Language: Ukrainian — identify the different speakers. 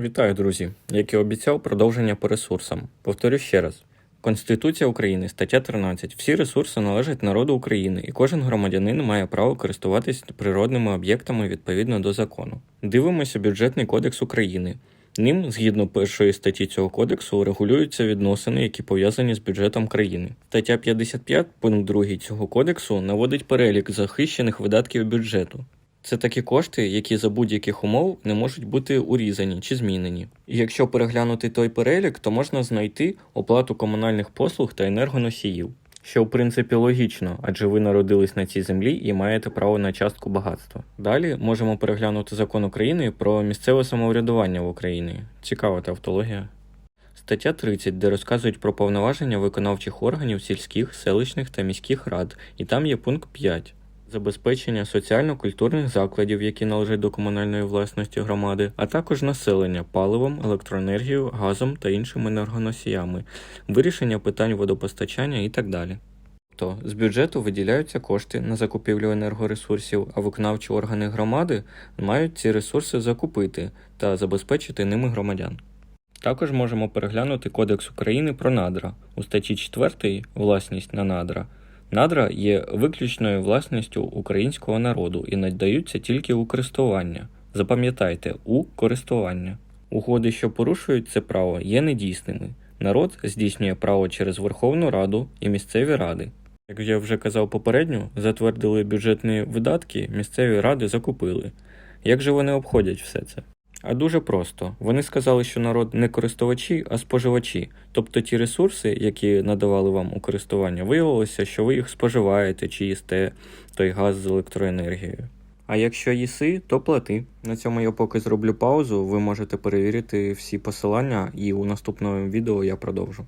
Speaker 1: Вітаю, друзі! Як і обіцяв, продовження по ресурсам. Повторю ще раз. Конституція України, стаття 13. Всі ресурси належать народу України, і кожен громадянин має право користуватись природними об'єктами відповідно до закону. Дивимося бюджетний кодекс України. Ним, згідно першої статті цього кодексу, регулюються відносини, які пов'язані з бюджетом країни. Стаття 55, пункт 2 цього кодексу наводить перелік захищених видатків бюджету. Це такі кошти, які за будь-яких умов не можуть бути урізані чи змінені. І якщо переглянути той перелік, то можна знайти оплату комунальних послуг та енергоносіїв. Що в принципі логічно, адже ви народились на цій землі і маєте право на частку багатства. Далі можемо переглянути закон України про місцеве самоврядування в Україні. Цікава тавтологія. Стаття 30, де розказують про повноваження виконавчих органів сільських, селищних та міських рад, і там є пункт 5. Забезпечення соціально-культурних закладів, які належать до комунальної власності громади, а також населення паливом, електроенергією, газом та іншими енергоносіями, вирішення питань водопостачання і так далі. То з бюджету виділяються кошти на закупівлю енергоресурсів, а виконавчі органи громади мають ці ресурси закупити та забезпечити ними громадян. Також можемо переглянути Кодекс України про надра у статті 4 власність на надра. Надра є виключною власністю українського народу і надаються тільки у користування. Запам'ятайте, у користування. Угоди, що порушують це право, є недійсними. Народ здійснює право через Верховну Раду і місцеві ради. Як я вже казав попередньо, затвердили бюджетні видатки, місцеві ради закупили. Як же вони обходять все це? А дуже просто. Вони сказали, що народ не користувачі, а споживачі. Тобто ті ресурси, які надавали вам у користування, виявилося, що ви їх споживаєте чи їсте той газ з електроенергією. А якщо їси, то плати. На цьому я поки зроблю паузу. Ви можете перевірити всі посилання, і у наступному відео я продовжу.